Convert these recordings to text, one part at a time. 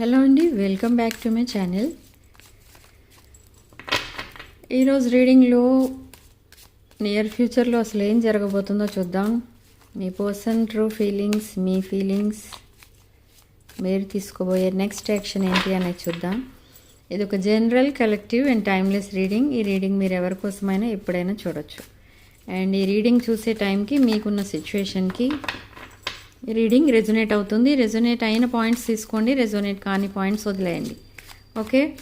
Hello అండి welcome back to my channel. ఈరోజు రీడింగ్లో నియర్ ఫ్యూచర్లో అసలు ఏం జరగబోతుందో చూద్దాం. మీ పర్సన్ ట్రూ ఫీలింగ్స్ మీ ఫీలింగ్స్ మీరు తీసుకోబోయే నెక్స్ట్ యాక్షన్ ఏంటి అనేది చూద్దాం. ఇది ఒక general collective and timeless reading. ఈ రీడింగ్ మీరు ఎవరి కోసమైనా ఎప్పుడైనా చూడొచ్చు. అండ్ ఈ రీడింగ్ చూసే టైంకి మీకున్న సిచ్యువేషన్కి రీడింగ్ రెజొనేట్ అవుతుంది. రెజొనేట్ అయిన పాయింట్స్ తీసుకోండి. రెజొనేట్ కాని పాయింట్స్ వదిలేయండి. ఓకే?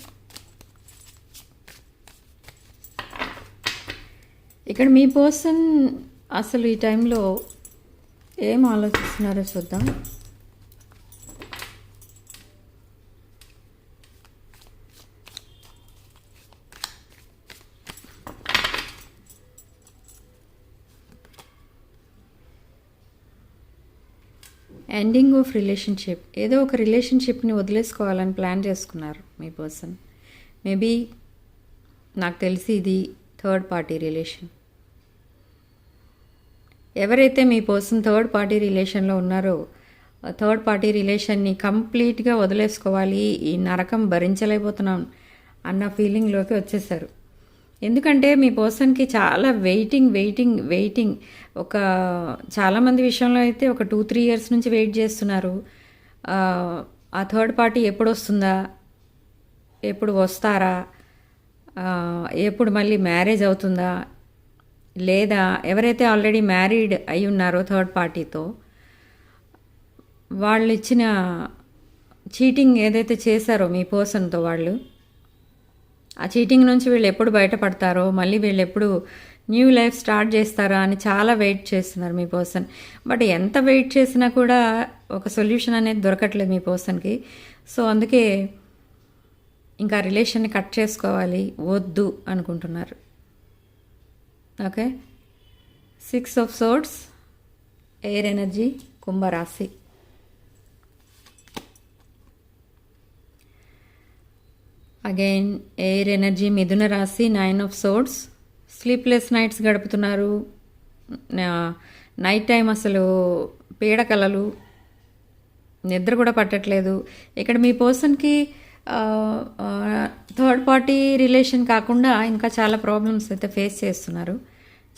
ఇక్కడ మీ పర్సన్ అసలు ఈ టైంలో ఏం ఆలోచిస్తున్నారో చూద్దాం. ఎండింగ్ ఆఫ్ రిలేషన్షిప్ ఏదో ఒక రిలేషన్షిప్ని వదిలేసుకోవాలని ప్లాన్ చేసుకున్నారు మీ పర్సన్ మేబీ నాకు తెలిసి ఇది థర్డ్ పార్టీ రిలేషన్ ఎవరైతే మీ పర్సన్ థర్డ్ పార్టీ రిలేషన్లో ఉన్నారో థర్డ్ పార్టీ రిలేషన్ని కంప్లీట్గా వదిలేసుకోవాలి ఈ నరకం భరించలేకపోతున్నాం అన్న ఫీలింగ్లోకి వచ్చేసారు. ఎందుకంటే మీ పర్సన్కి చాలా వెయిటింగ్ వెయిటింగ్ వెయిటింగ్. ఒక చాలామంది విషయంలో అయితే ఒక టూ త్రీ ఇయర్స్ నుంచి వెయిట్ చేస్తున్నారు. ఆ, థర్డ్ పార్టీ ఎప్పుడు వస్తుందా? ఎప్పుడు వస్తారా? ఎప్పుడు మళ్ళీ మ్యారేజ్ అవుతుందా? లేదా ఎవరైతే ఆల్రెడీ మ్యారీడ్ అయి ఉన్నారో థర్డ్ పార్టీతో వాళ్ళు ఇచ్చిన చీటింగ్ ఏదైతే చేశారో మీ పర్సన్తో వాళ్ళు ఆ చీటింగ్ నుంచి వీళ్ళు ఎప్పుడు బయటపడతారో మళ్ళీ వీళ్ళు ఎప్పుడు న్యూ లైఫ్ స్టార్ట్ చేస్తారా అని చాలా వెయిట్ చేస్తున్నారు మీ పర్సన్. బట్ ఎంత వెయిట్ చేసినా కూడా ఒక సొల్యూషన్ అనేది దొరకట్లేదు మీ పర్సన్కి. సో అందుకే ఇంకా రిలేషన్ని కట్ చేసుకోవాలి వద్దు అనుకుంటున్నారు. Okay? Six of swords air energy కుంభరాశి. అగైన్ ఎయిర్ ఎనర్జీ మిథున రాశి nine of swords sleepless nights గడుపుతున్నారు. నైట్ టైం అసలు పీడకలలు నిద్ర కూడా పట్టట్లేదు. ఇక్కడ మీ పర్సన్కి థర్డ్ పార్టీ రిలేషన్ కాకుండా ఇంకా చాలా ప్రాబ్లమ్స్ అయితే ఫేస్ చేస్తున్నారు.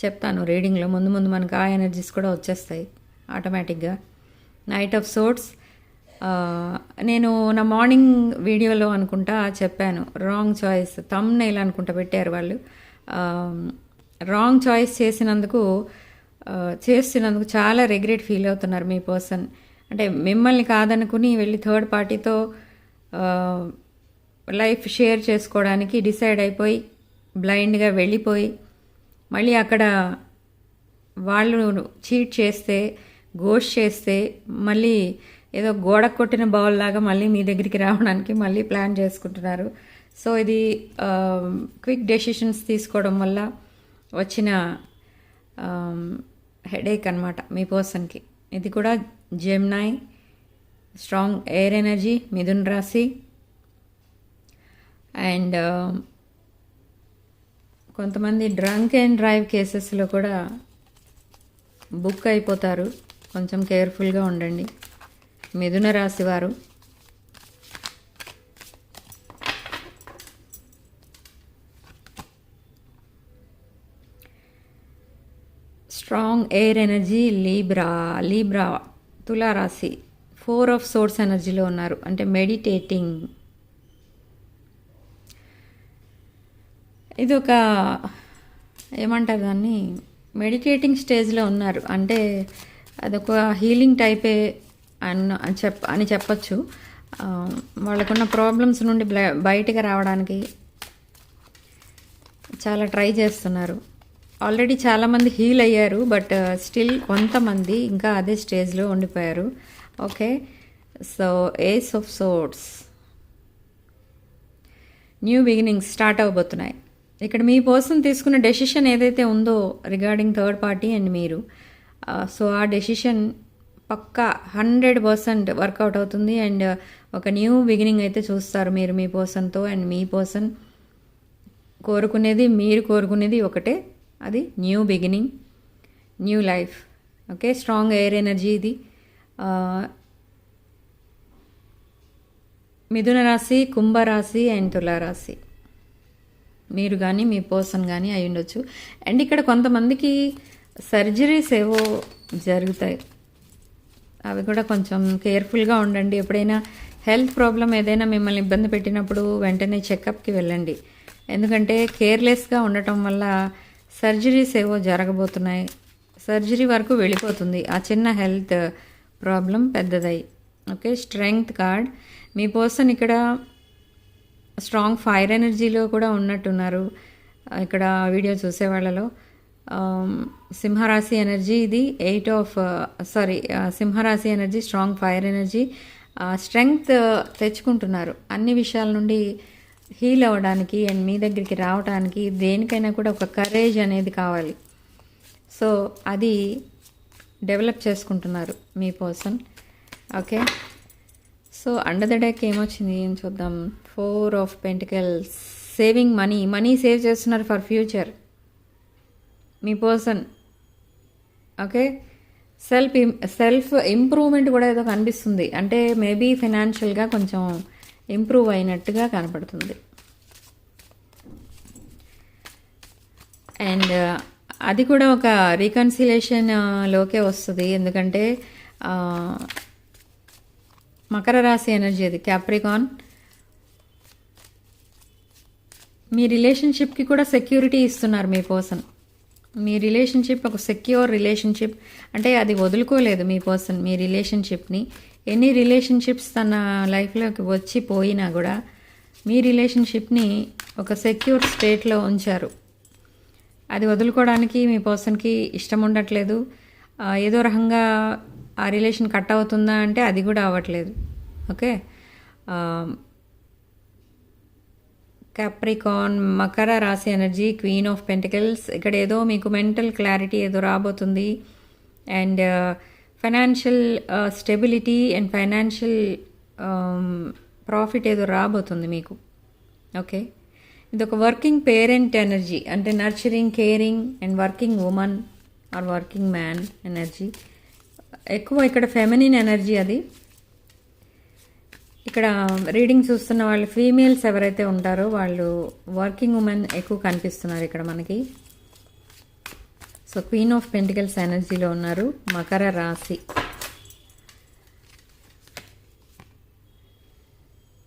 చెప్తాను రీడింగ్లో ముందు ముందు మనకు ఆ ఎనర్జీస్ కూడా వచ్చేస్తాయి. ఆటోమేటిక్గా నైట్ ఆఫ్ సోర్ట్స్ నేను నా మార్నింగ్ వీడియోలో అనుకుంటా చెప్పాను రాంగ్ చాయిస్ తమ్ నెయిల్ అనుకుంటా పెట్టారు వాళ్ళు. రాంగ్ చాయిస్ చేసినందుకు చేస్తున్నందుకు చాలా రిగ్రెట్ ఫీల్ అవుతున్నారు మీ పర్సన్ అంటే మిమ్మల్ని కాదనుకుని వెళ్ళి థర్డ్ పార్టీతో లైఫ్ షేర్ చేసుకోవడానికి డిసైడ్ అయిపోయి బ్లైండ్గా వెళ్ళిపోయి మళ్ళీ అక్కడ వాళ్ళు చీట్ చేస్తే గోష్ చేస్తే మళ్ళీ ఏదో గోడ కొట్టిన బౌల్ లాగా మళ్ళీ మీ దగ్గరికి రావడానికి మళ్ళీ ప్లాన్ చేసుకుంటున్నారు. సో ఇది um, క్విక్ డెసిషన్స్ తీసుకోవడం వల్ల వచ్చిన um, హెడేక్ అనమాట మీ పర్సన్కి ఇది కూడా జెమ్నాయ్ స్ట్రాంగ్ ఎయిర్ ఎనర్జీ మిథున్ రాశి. అండ్ um, కొంతమంది డ్రంక్ అండ్ డ్రైవ్ కేసెస్లో కూడా బుక్ అయిపోతారు. కొంచెం కేర్ఫుల్గా ఉండండి. మిథున రాశి వారు. Strong air energy Libra Libra తులారాశి. ఫోర్ ఆఫ్ సోర్స్ ఎనర్జీలో ఉన్నారు. అంటే మెడిటేటింగ్. ఇది ఒక ఏమంటారు దాన్ని? మెడిటేటింగ్ స్టేజ్లో ఉన్నారు. అంటే అదొక హీలింగ్ టైపే అన్న చెప్ అని చెప్పచ్చు. వాళ్ళకున్న ప్రాబ్లమ్స్ నుండి బ్ల- బయటకు రావడానికి చాలా ట్రై చేస్తున్నారు. ఆల్రెడీ చాలామంది హీల్ అయ్యారు బట్ స్టిల్ uh, కొంతమంది ఇంకా అదే స్టేజ్లో ఉండిపోయారు. Okay so ace of swords new beginnings start అవబోతున్నాయి. ఇక్కడ మీ పర్సన్ తీసుకున్న డెసిషన్ ఏదైతే ఉందో రిగార్డింగ్ థర్డ్ పార్టీ అండ్ మీరు uh, సో ఆ డెసిషన్ పక్కా హండ్రెడ్ పర్సెంట్ వర్కౌట్ అవుతుంది. అండ్ ఒక న్యూ బిగినింగ్ అయితే చూస్తారు మీరు మీ పర్సన్తో అండ్ మీ పర్సన్. కోరుకునేది మీరు కోరుకునేది ఒకటే. అది new beginning new life. Okay strong air energy ఇది. మిథున రాశి కుంభరాశి అండ్ తులారాశి మీరు కానీ మీ పర్సన్ కానీ అయి ఉండొచ్చు. అండ్ ఇక్కడ కొంతమందికి సర్జరీస్ ఏవో జరుగుతాయి. అవి కూడా కొంచెం కేర్ఫుల్గా ఉండండి. ఎప్పుడైనా హెల్త్ ప్రాబ్లం ఏదైనా మిమ్మల్ని ఇబ్బంది పెట్టినప్పుడు వెంటనే చెకప్కి వెళ్ళండి. ఎందుకంటే కేర్లెస్గా ఉండటం వల్ల సర్జరీస్ ఏవో జరగబోతున్నాయి. సర్జరీ వరకు వెళ్ళిపోతుంది. ఆ చిన్న health problem పెద్దదై. Okay strength card. మీ పర్సన్ ఇక్కడ స్ట్రాంగ్ ఫైర్ ఎనర్జీలో కూడా ఉన్నట్టున్నారు. ఇక్కడ వీడియో చూసే వాళ్ళలో సింహరాశి ఎనర్జీ ఇది ఎయిట్ ఆఫ్ సారీ సింహరాశి energy strong fire energy strength తెచ్చుకుంటున్నారు. అన్ని విషయాల నుండి హీల్ అవ్వడానికి అండ్ మీ దగ్గరికి రావడానికి దేనికైనా కూడా ఒక కరేజ్ అనేది కావాలి. సో అది డెవలప్ చేసుకుంటున్నారు మీ person okay so under the deck ఏమొచ్చింది? ఏం చూద్దాం? Four of pentacles saving money money save చేస్తున్నారు for future me person okay self self improvement కూడా ఏదో కనిపిస్తుంది. అంటే మేబీ ఫినాన్షియల్గా కొంచెం ఇంప్రూవ్ అయినట్టుగా కనపడుతుంది. అండ్ uh, అది కూడా ఒక రీకన్సిలేషన్లోకే uh, వస్తుంది. ఎందుకంటే uh, మకర రాశి ఎనర్జీ అది. క్యాప్రికాన్ మీ రిలేషన్షిప్కి కూడా సెక్యూరిటీ ఇస్తున్నారు మీ పర్సన్ మీ రిలేషన్షిప్ ఒక సెక్యూర్ రిలేషన్షిప్ అంటే అది వదులుకోలేదు మీ పర్సన్ మీ రిలేషన్షిప్ని ఎన్ని రిలేషన్షిప్స్ తన లైఫ్లోకి వచ్చి పోయినా కూడా మీ రిలేషన్షిప్ని ఒక సెక్యూర్ స్టేట్లో ఉంచారు. అది వదులుకోవడానికి మీ పర్సన్కి ఇష్టం ఉండట్లేదు. ఏదో రకంగా ఆ రిలేషన్ కట్ అవుతుందా అంటే అది కూడా అవ్వట్లేదు. ఓకే క్యాప్రికాన్ మకర రాశి ఎనర్జీ క్వీన్ ఆఫ్ పెంటికల్స్ ఇక్కడ ఏదో మీకు మెంటల్ క్లారిటీ ఏదో రాబోతుంది. And financial stability and financial profit ఏదో రాబోతుంది మీకు. ఓకే ఇది ఒక వర్కింగ్ పేరెంట్ ఎనర్జీ అంటే nurturing caring and working women or working man energy ఎక్కువ ఇక్కడ ఫెమినిన్ ఎనర్జీ అది. ఇక్కడ రీడింగ్ చూస్తున్న వాళ్ళు ఫీమేల్స్ ఎవరైతే ఉంటారో వాళ్ళు వర్కింగ్ ఉమెన్ ఎక్కువ కనిపిస్తున్నారు ఇక్కడ మనకి. సో క్వీన్ ఆఫ్ పెంటికల్స్ ఎనర్జీలో ఉన్నారు. మకర రాశి.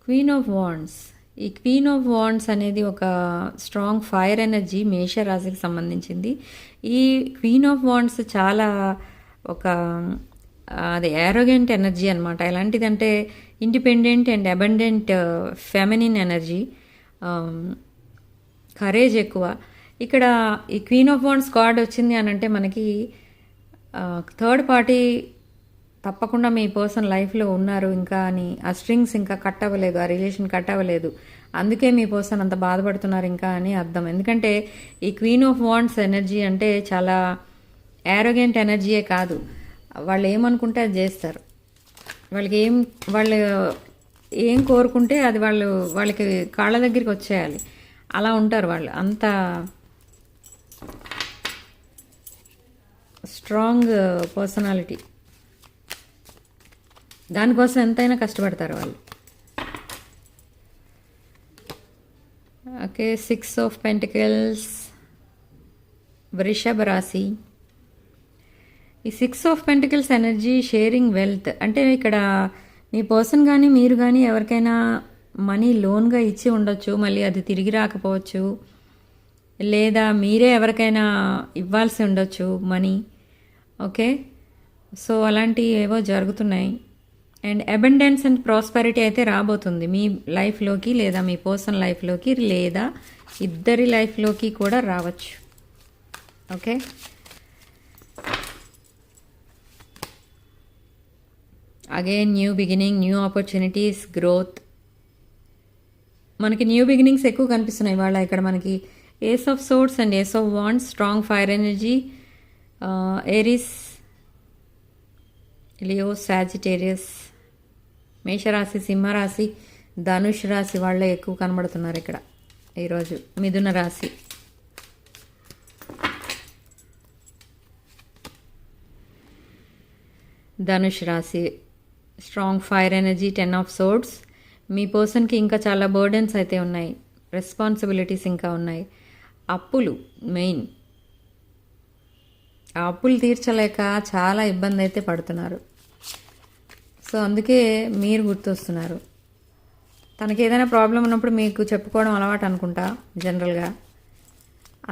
క్వీన్ ఆఫ్ వాండ్స్ ఈ క్వీన్ ఆఫ్ వాండ్స్ అనేది ఒక స్ట్రాంగ్ ఫైర్ ఎనర్జీ మేష రాశికి సంబంధించింది. ఈ క్వీన్ ఆఫ్ వాండ్స్ చాలా ఒక అది ఏరోగెంట్ ఎనర్జీ అనమాట ఎలాంటిదంటే independent and abundant feminine energy courage ఎక్కువ. ఇక్కడ ఈ క్వీన్ ఆఫ్ వాండ్స్ కార్డ్ వచ్చింది అని అంటే మనకి థర్డ్ పార్టీ తప్పకుండా మీ పర్సన్ లైఫ్లో ఉన్నారు ఇంకా అని ఆ స్ట్రింగ్స్ ఇంకా కట్ అవ్వలేదు ఆ రిలేషన్ కట్ అవ్వలేదు. అందుకే మీ పర్సన్ అంత బాధపడుతున్నారు ఇంకా అని అర్థం. ఎందుకంటే ఈ క్వీన్ ఆఫ్ వాండ్స్ ఎనర్జీ అంటే చాలా యారోగెంట్ ఎనర్జీయే కాదు. వాళ్ళు ఏమనుకుంటే అది చేస్తారు. వాళ్ళకి ఏం వాళ్ళు ఏం కోరుకుంటే అది వాళ్ళు వాళ్ళకి కాళ్ళ దగ్గరికి వచ్చేయాలి. అలా ఉంటారు వాళ్ళు. అంత స్ట్రాంగ్ పర్సనాలిటీ దానికోసం ఎంతైనా కష్టపడతారు వాళ్ళు. ఓకే సిక్స్ ఆఫ్ పెంటికల్స్ వృషభ రాశి. ఈ six of pentacles energy sharing wealth. అంటే ఇక్కడ మీ పర్సన్ కానీ మీరు కానీ ఎవరికైనా మనీ లోన్గా ఇచ్చి ఉండొచ్చు మళ్ళీ అది తిరిగి రాకపోవచ్చు. లేదా మీరే ఎవరికైనా ఇవ్వాల్సి ఉండొచ్చు మనీ. ఓకే? సో అలాంటివి ఏవో జరుగుతున్నాయి. అండ్ అబెండెన్స్ అండ్ ప్రాస్పెరిటీ అయితే రాబోతుంది. మీ లైఫ్లోకి లేదా మీ పర్సన్ లైఫ్లోకి లేదా ఇద్దరి లైఫ్లోకి కూడా రావచ్చు. Okay? Again new beginning new opportunities growth మనకి న్యూ బిగినింగ్స్ ఎక్కువ కనిపిస్తున్నాయి. వాళ్ళ ఇక్కడ మనకి ace of swords and ace of wands strong fire energy Aries Leo Sagittarius మేషరాశి సింహరాశి ధనుష్ రాశి వాళ్ళే ఎక్కువ కనబడుతున్నారు ఇక్కడ ఈరోజు మిథున రాశి. ధనుష్ రాశి. Strong fire energy ten of swords మీ పర్సన్కి ఇంకా చాలా బర్డెన్స్ అయితే ఉన్నాయి. రెస్పాన్సిబిలిటీస్ ఇంకా ఉన్నాయి. అప్పులు మెయిన్ ఆ అప్పులు తీర్చలేక చాలా ఇబ్బంది అయితే పడుతున్నారు. సో అందుకే మీరు గుర్తొస్తున్నారు. తనకి ఏదైనా ప్రాబ్లం ఉన్నప్పుడు మీకు చెప్పుకోవడం అలవాటు అనుకుంటా జనరల్గా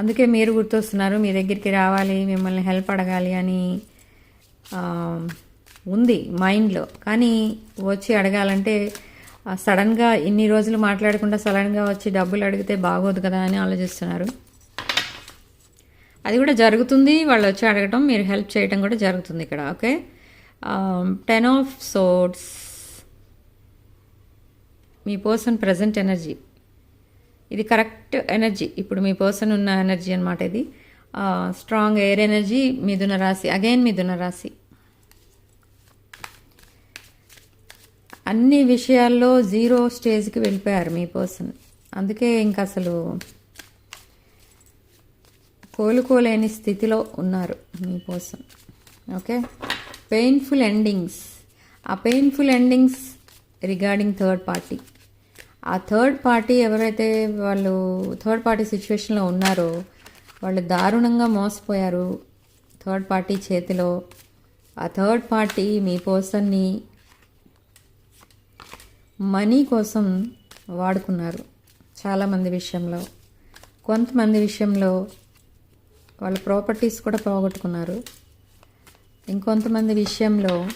అందుకే మీరు గుర్తొస్తున్నారు మీ దగ్గరికి రావాలి మిమ్మల్ని హెల్ప్ అడగాలి అని ఉంది మైండ్లో కానీ వచ్చి అడగాలంటే సడన్గా ఇన్ని రోజులు మాట్లాడకుండా సడన్గా వచ్చి డబ్బులు అడిగితే బాగోదు కదా అని ఆలోచిస్తున్నారు. అది కూడా జరుగుతుంది. వాళ్ళు వచ్చి అడగటం మీరు హెల్ప్ చేయటం కూడా జరుగుతుంది ఇక్కడ ఓకే? టెన్ ఆఫ్ సోట్స్ మీ పర్సన్ ప్రజెంట్ ఎనర్జీ ఇది కరెక్ట్ ఎనర్జీ ఇప్పుడు మీ పర్సన్ ఉన్న ఎనర్జీ అనమాట ఇది. స్ట్రాంగ్ ఎయిర్ ఎనర్జీ మిథున రాశి. అగైన్ మిథున రాశి. అన్ని విషయాల్లో జీరో స్టేజ్కి వెళ్ళిపోయారు మీ పర్సన్. అందుకే ఇంకా అసలు కోలుకోలేని స్థితిలో ఉన్నారు మీ పర్సన్. ఓకే? పెయిన్ఫుల్ ఎండింగ్స్ ఆ painful endings regarding third party ఆ థర్డ్ పార్టీ ఎవరైతే వాళ్ళు థర్డ్ పార్టీ సిచ్యువేషన్లో ఉన్నారో వాళ్ళు దారుణంగా మోసపోయారు థర్డ్ పార్టీ చేతిలో. ఆ థర్డ్ పార్టీ మీ పర్సన్ని మనీ కోసం వాడుకున్నారు చాలామంది విషయంలో. కొంతమంది విషయంలో వాళ్ళ ప్రాపర్టీస్ కూడా పోగొట్టుకున్నారు. ఇంకొంతమంది విషయంలో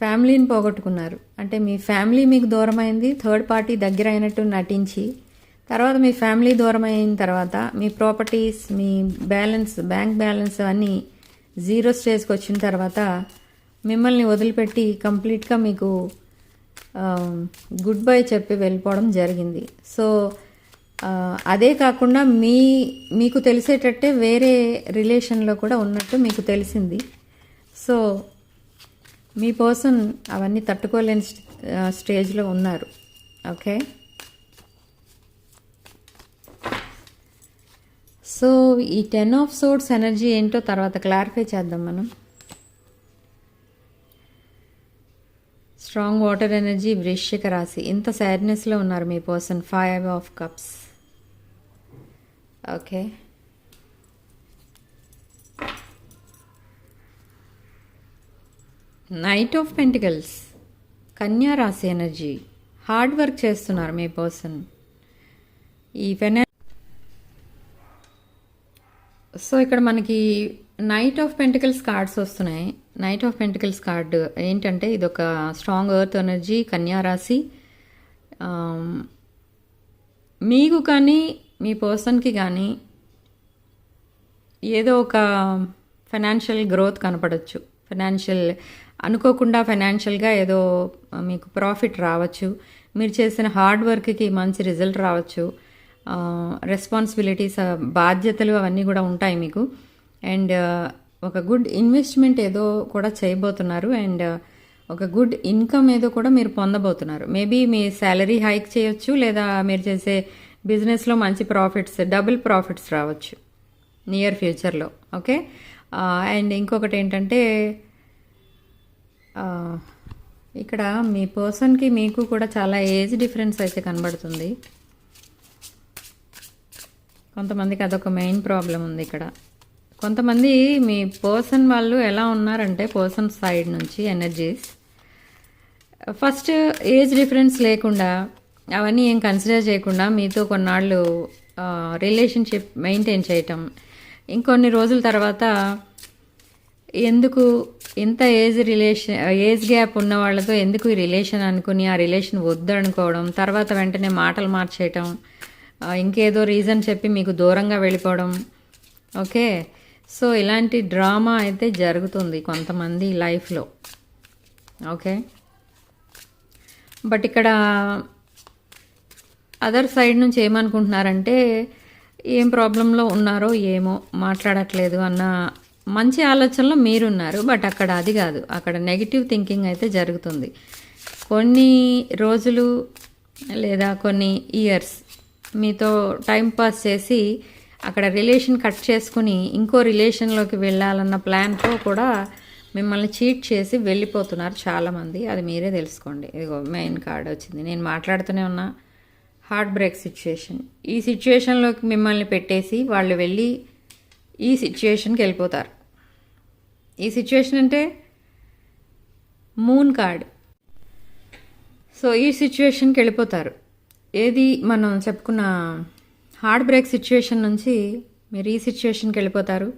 ఫ్యామిలీని పోగొట్టుకున్నారు. అంటే మీ ఫ్యామిలీ మీకు దూరమైంది థర్డ్ పార్టీ దగ్గర అయినట్టు నటించి తర్వాత మీ ఫ్యామిలీ దూరం అయిన తర్వాత మీ ప్రాపర్టీస్ మీ బ్యాలెన్స్ బ్యాంక్ బ్యాలెన్స్ అన్నీ జీరో స్టేజ్కి వచ్చిన తర్వాత మిమ్మల్ని వదిలిపెట్టి కంప్లీట్గా మీకు Um, గుడ్ బై చెప్పి వెళ్ళిపోవడం జరిగింది. సో uh, అదే కాకుండా మీ మీకు తెలిసేటట్టే వేరే రిలేషన్లో కూడా ఉన్నట్టు మీకు తెలిసింది. సో మీ పర్సన్ అవన్నీ తట్టుకోలేని uh, స్టేజ్లో ఉన్నారు. ఓకే? సో ఈ టెన్ ఆఫ్ సోర్స్ ఎనర్జీ ఏంటో తర్వాత క్లారిఫై చేద్దాం మనం. స్ట్రాంగ్ వాటర్ ఎనర్జీ వృశ్చిక రాశి. ఇంత సాడ్నెస్లో ఉన్నారు మీ person. Five of cups okay knight of pentacles కన్యా రాశి ఎనర్జీ హార్డ్ వర్క్ చేస్తున్నారు మీ పర్సన్. ఈ ఫెనా సో ఇక్కడ మనకి నైట్ ఆఫ్ పెంటికల్స్ కార్డ్స్ వస్తున్నాయి. నైట్ ఆఫ్ పెంటికల్స్ కార్డ్ ఏంటంటే ఇది ఒక స్ట్రాంగ్ ఎర్త్ ఎనర్జీ కన్యారాశి మీకు కానీ మీ పర్సన్కి కానీ ఏదో ఒక ఫైనాన్షియల్ గ్రోత్ కనపడవచ్చు ఫైనాన్షియల్ అనుకోకుండా ఫైనాన్షియల్గా ఏదో uh, మీకు ప్రాఫిట్ రావచ్చు. మీరు చేసిన హార్డ్ వర్క్కి మంచి రిజల్ట్ రావచ్చు. Uh, రెస్పాన్సిబిలిటీస్ బాధ్యతలు అవన్నీ కూడా ఉంటాయి మీకు. అండ్ uh, ఒక గుడ్ ఇన్వెస్ట్మెంట్ ఏదో కూడా చేయబోతున్నారు అండ్ uh, ఒక గుడ్ ఇన్కమ్ ఏదో కూడా మీరు పొందబోతున్నారు. మేబీ మీ శాలరీ హైక్ చేయొచ్చు లేదా మీరు చేసే బిజినెస్లో మంచి ప్రాఫిట్స్ డబుల్ ప్రాఫిట్స్ రావచ్చు నియర్ ఫ్యూచర్లో. ఓకే? అండ్ ఇంకొకటి ఏంటంటే ఇక్కడ మీ పర్సన్కి మీకు కూడా చాలా ఏజ్ డిఫరెన్స్ అయితే కనబడుతుంది. కొంతమందికి అదొక మెయిన్ ప్రాబ్లం ఉంది ఇక్కడ. కొంతమంది మీ పర్సన్ వాళ్ళు ఎలా ఉన్నారంటే పర్సన్ సైడ్ నుంచి ఎనర్జీస్. ఫస్ట్ ఏజ్ డిఫరెన్స్ లేకుండా అవన్నీ ఏం కన్సిడర్ చేయకుండా మీతో కొన్నాళ్ళు రిలేషన్షిప్ మెయింటైన్ చేయటం. ఇంకొన్ని రోజుల తర్వాత ఎందుకు ఇంత ఏజ్ రిలేషన్ ఏజ్ గ్యాప్ ఉన్న వాళ్ళతో ఎందుకు ఈ రిలేషన్ అనుకుని ఆ రిలేషన్ వద్దు అనుకోవడం తర్వాత వెంటనే మాటలు మార్చేయటం ఇంకేదో రీజన్ చెప్పి మీకు దూరంగా వెళ్ళిపోవడం. ఓకే? సో ఇలాంటి డ్రామా అయితే జరుగుతుంది కొంతమంది లైఫ్లో. ఓకే? బట్ ఇక్కడ అదర్ సైడ్ నుంచి ఏమనుకుంటున్నారంటే ఏం ప్రాబ్లంలో ఉన్నారో ఏమో మాట్లాడట్లేదు అన్న మంచి ఆలోచనలో మీరున్నారు బట్ అక్కడ అది కాదు. అక్కడ నెగిటివ్ థింకింగ్ అయితే జరుగుతుంది. కొన్ని రోజులు లేదా కొన్ని ఇయర్స్ మీతో టైం పాస్ చేసి అక్కడ రిలేషన్ కట్ చేసుకుని ఇంకో రిలేషన్లోకి వెళ్ళాలన్న ప్లాన్తో కూడా మిమ్మల్ని చీట్ చేసి వెళ్ళిపోతున్నారు చాలామంది. అది మీరే తెలుసుకోండి. ఇదిగో మెయిన్ కార్డ్ వచ్చింది. నేను మాట్లాడుతూనే ఉన్నా. హార్ట్ బ్రేక్ సిచ్యుయేషన్ ఈ సిచ్యుయేషన్లోకి మిమ్మల్ని పెట్టేసి వాళ్ళు వెళ్ళి ఈ సిచ్యుయేషన్కి వెళ్ళిపోతారు. ఈ సిచ్యుయేషన్ అంటే మూన్ కార్డ్ సో ఈ సిచ్యుయేషన్కి వెళ్ళిపోతారు. ఏది మనం చెప్పుకున్న హార్ట్ బ్రేక్ సిచ్యువేషన్ నుంచి మీరు ఈ సిచ్యువేషన్కి వెళ్ళిపోతారు.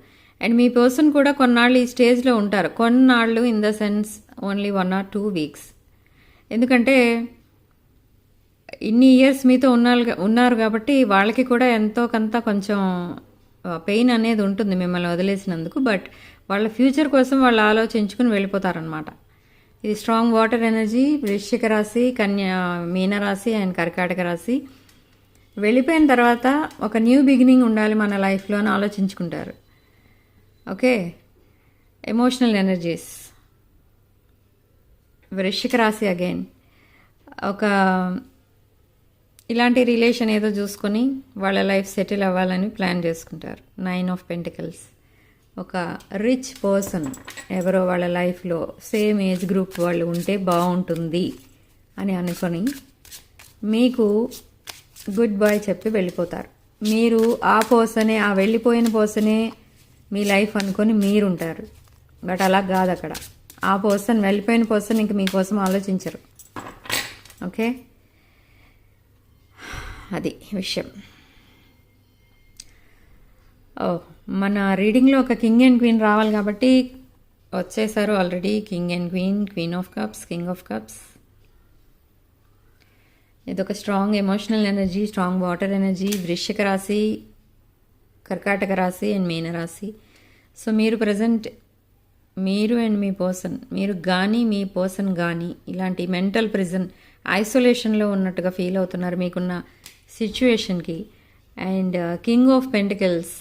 అండ్ మీ పర్సన్ కూడా కొన్నాళ్ళు ఈ స్టేజ్లో ఉంటారు. కొన్నాళ్ళు in the sense only one or two weeks. ఎందుకంటే ఇన్ని ఇయర్స్ మీతో ఉన్నారు ఉన్నారు కాబట్టి వాళ్ళకి కూడా ఎంతో కొంత కొంచెం పెయిన్ అనేది ఉంటుంది మిమ్మల్ని వదిలేసినందుకు. బట్ వాళ్ళ ఫ్యూచర్ కోసం వాళ్ళు ఆలోచించుకుని వెళ్ళిపోతారనమాట ఇది స్ట్రాంగ్ వాటర్ ఎనర్జీ వృశ్చిక రాశి కన్యా మీన రాశి అండ్ కర్కాటక రాశి. వెళ్ళిపోయిన తర్వాత ఒక న్యూ బిగినింగ్ ఉండాలి మన లైఫ్లో అని ఆలోచించుకుంటారు. ఓకే ఎమోషనల్ ఎనర్జీస్ వృశ్చిక రాశి అగైన్ ఒక ఇలాంటి రిలేషన్ ఏదో చూసుకొని వాళ్ళ లైఫ్ సెటిల్ అవ్వాలని ప్లాన్ చేసుకుంటారు. నైన్ ఆఫ్ పెంటికల్స్ ఒక రిచ్ పర్సన్ ఎవరో వాళ్ళ లైఫ్లో సేమ్ ఏజ్ గ్రూప్ వాళ్ళు ఉంటే బాగుంటుంది అని అనుకొని మీకు గుడ్ బాయ్ చెప్పి వెళ్ళిపోతారు. మీరు ఆ పోసనే ఆ వెళ్ళిపోయిన పోసనే మీ లైఫ్ అనుకొని మీరుంటారు. బట్ అలా కాదు అక్కడ. ఆ పర్సన్ వెళ్ళిపోయిన పర్సన్ ఇంక మీకోసం ఆలోచించరు. ఓకే? అది విషయం. ఓ మన రీడింగ్లో ఒక కింగ్ అండ్ క్వీన్ రావాలి కాబట్టి వచ్చేసారు already. King and queen queen of cups king of cups. ఇది ఒక strong emotional energy strong water energy వృశ్చిక రాశి కర్కాటక రాశి అండ్ మీన రాశి సో మీరు ప్రజెంట్ మీరు అండ్ మీ పర్సన్ మీరు కానీ మీ పర్సన్ కానీ ఇలాంటి మెంటల్ ప్రిజన్ ఐసోలేషన్లో ఉన్నట్టుగా ఫీల్ అవుతున్నారు మీకున్న సిచ్యువేషన్కి and king of pentacles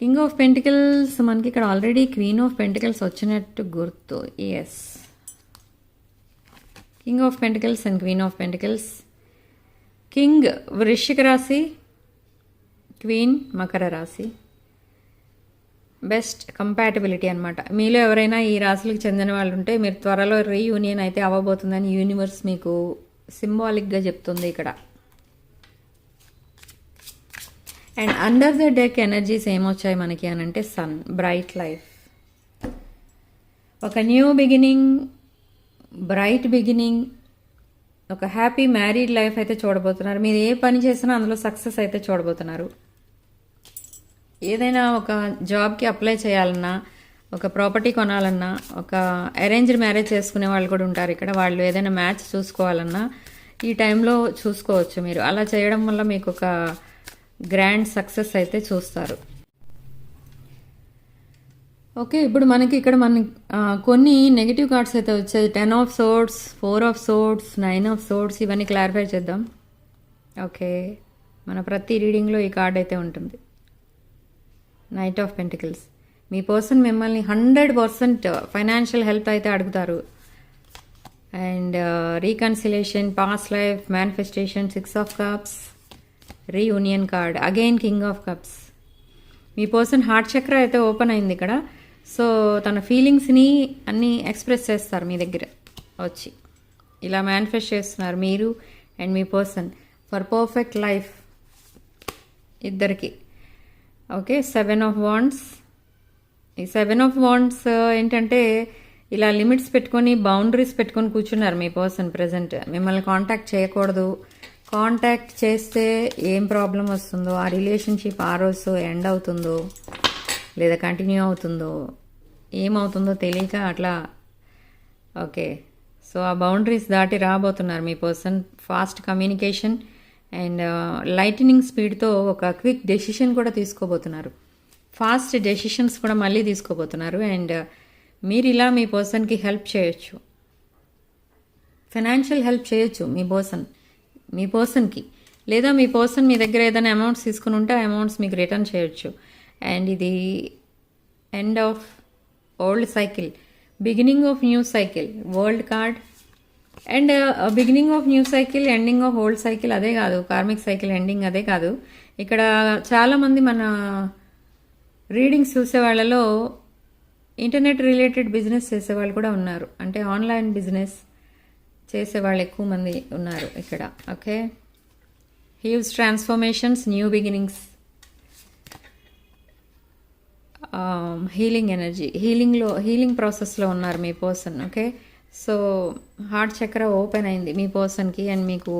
king of pentacles మనకి ఇక్కడ ఆల్రెడీ క్వీన్ ఆఫ్ పెంటికల్స్ వచ్చినట్టు గుర్తు yes king of pentacles and queen of pentacles king వృశ్చిక రాశి క్వీన్ మకర రాశి బెస్ట్ కంపాటబిలిటీ అనమాట మీలో ఎవరైనా ఈ రాశులకు చెందిన వాళ్ళు ఉంటే మీరు త్వరలో రీయూనియన్ అయితే అవ్వబోతుందని యూనివర్స్ మీకు సింబాలిక్గా చెప్తుంది ఇక్కడ. And under the deck energies ఏమొచ్చాయి మనకి అని అంటే సన్ బ్రైట్ లైఫ్ ఒక న్యూ బిగినింగ్ బ్రైట్ బిగినింగ్ ఒక హ్యాపీ మ్యారీడ్ లైఫ్ అయితే చూడబోతున్నారు. మీరు ఏ పని చేసినా అందులో సక్సెస్ అయితే చూడబోతున్నారు. ఏదైనా ఒక జాబ్కి అప్లై చేయాలన్నా ఒక ప్రాపర్టీ కొనాలన్నా ఒక అరేంజ్డ్ మ్యారేజ్ చేసుకునే వాళ్ళు కూడా ఉంటారు ఇక్కడ. వాళ్ళు ఏదైనా మ్యాచ్ చూసుకోవాలన్నా ఈ టైంలో చూసుకోవచ్చు మీరు. అలా చేయడం వల్ల మీకు ఒక గ్రాండ్ సక్సెస్ అయితే చూస్తారు. ఓకే ఇప్పుడు మనకి ఇక్కడ మన కొన్ని నెగిటివ్ కార్డ్స్ అయితే వచ్చాయి. Ten of swords four of swords nine of swords ఇవన్నీ క్లారిఫై చేద్దాం. ఓకే మన ప్రతి రీడింగ్లో ఈ కార్డ్ అయితే ఉంటుంది. నైట్ ఆఫ్ పెంటికల్స్ మీ పర్సన్ మిమ్మల్ని హండ్రెడ్ పర్సెంట్ ఫైనాన్షియల్ హెల్ప్ అయితే అడుగుతారు. And reconciliation past life manifestation six of cups reunion card again king of cups me person heart chakra అయితే ఓపెన్ అయింది ఇక్కడ. సో తన ఫీలింగ్స్ని అన్నీ ఎక్స్ప్రెస్ చేస్తారు మీ దగ్గర వచ్చి. ఇలా మేనిఫెస్ట్ చేస్తున్నారు మీరు అండ్ మీ పర్సన్ ఫర్ పర్ఫెక్ట్ లైఫ్ ఇద్దరికి. ఓకే సెవెన్ ఆఫ్ వాండ్స్ ఈ సెవెన్ ఆఫ్ వాండ్స్ ఏంటంటే ఇలా లిమిట్స్ పెట్టుకొని బౌండరీస్ పెట్టుకొని కూర్చున్నారు మీ పర్సన్ ప్రజెంట్ మిమ్మల్ని కాంటాక్ట్ చేయకూడదు. కాంటాక్ట్ చేస్తే ఏం ప్రాబ్లం వస్తుందో ఆ రిలేషన్షిప్ ఆ రోజు ఎండ్ అవుతుందో లేదా కంటిన్యూ అవుతుందో ఏమవుతుందో తెలియక అట్లా ఓకే సో ఆ బౌండరీస్ దాటి రాబోతున్నారు మీ person fast communication and lightning స్పీడ్తో ఒక క్విక్ డెసిషన్ కూడా తీసుకోబోతున్నారు. ఫాస్ట్ డెసిషన్స్ కూడా మళ్ళీ తీసుకోబోతున్నారు అండ్ uh, మీరు ఇలా మీ పర్సన్కి హెల్ప్ చేయొచ్చు. ఫైనాన్షియల్ హెల్ప్ చేయొచ్చు మీ పర్సన్ మీ పర్సన్కి లేదా మీ పర్సన్ మీ దగ్గర ఏదైనా అమౌంట్స్ తీసుకుని ఉంటే ఆ అమౌంట్స్ మీకు రిటర్న్ చేయొచ్చు. అండ్ ఇది end of old cycle beginning of new cycle world card and beginning of new cycle ending of old cycle అదే కాదు కార్మిక్ సైకిల్ ఎండింగ్ అదే కాదు. ఇక్కడ చాలామంది మన రీడింగ్స్ చూసే వాళ్ళలో ఇంటర్నెట్ రిలేటెడ్ బిజినెస్ చేసేవాళ్ళు కూడా ఉన్నారు. అంటే ఆన్లైన్ బిజినెస్ చేసేవాళ్ళు ఎక్కువ మంది ఉన్నారు ఇక్కడ. Okay huge transformations new beginnings healing energy హీలింగ్లో healing ప్రాసెస్లో ఉన్నారు మీ person okay so heart chakra open అయింది మీ పర్సన్కి అండ్ మీకు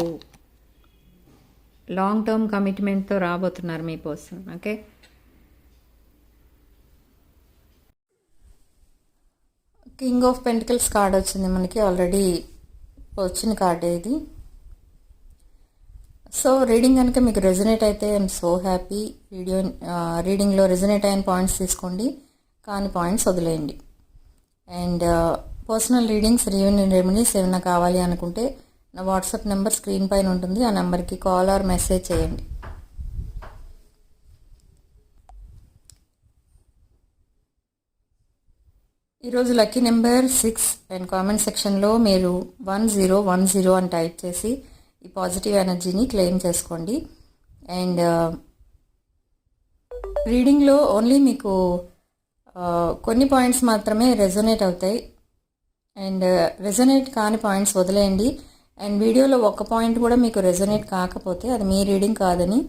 లాంగ్ టర్మ్ కమిట్మెంట్తో రాబోతున్నారు మీ person okay king of pentacles card వచ్చింది మనకి ఆల్రెడీ వచ్చిన కార్డ్ ఇది. సో రీడింగ్ కనుక మీకు రెజనేట్ అయితే ఐఎమ్ సో హ్యాపీ వీడియో రీడింగ్లో రెజనేట్ అయిన పాయింట్స్ తీసుకోండి. కాని పాయింట్స్ వదిలేయండి. అండ్ పర్సనల్ రీడింగ్స్ రీవెన్ రెమెడీస్ ఏమైనా కావాలి అనుకుంటే నా వాట్సాప్ నెంబర్ స్క్రీన్ పైన ఉంటుంది. ఆ నెంబర్కి కాల్ ఆర్ మెసేజ్ చేయండి. ఈరోజు lucky number six and comment సెక్షన్లో మీరు వన్ జీరో వన్ జీరో అని టైప్ చేసి ఈ పాజిటివ్ ఎనర్జీని క్లెయిమ్ చేసుకోండి. అండ్ రీడింగ్లో ఓన్లీ మీకు కొన్ని పాయింట్స్ మాత్రమే రెజొనేట్ అవుతాయి. అండ్ రెజొనేట్ కాని పాయింట్స్ వదిలేయండి. అండ్ వీడియోలో ఒక పాయింట్ కూడా మీకు రెజొనేట్ కాకపోతే అది మీ రీడింగ్ కాదని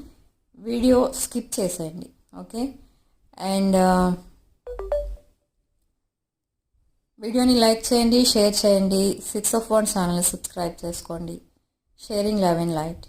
వీడియో స్కిప్ చేసేయండి. ఓకే? అండ్ వీడియోని లైక్ చేయండి షేర్ చేయండి. సిక్స్ ఆఫ్ వన్ ఛానల్ని సబ్స్క్రైబ్ చేసుకోండి. Sharing love and light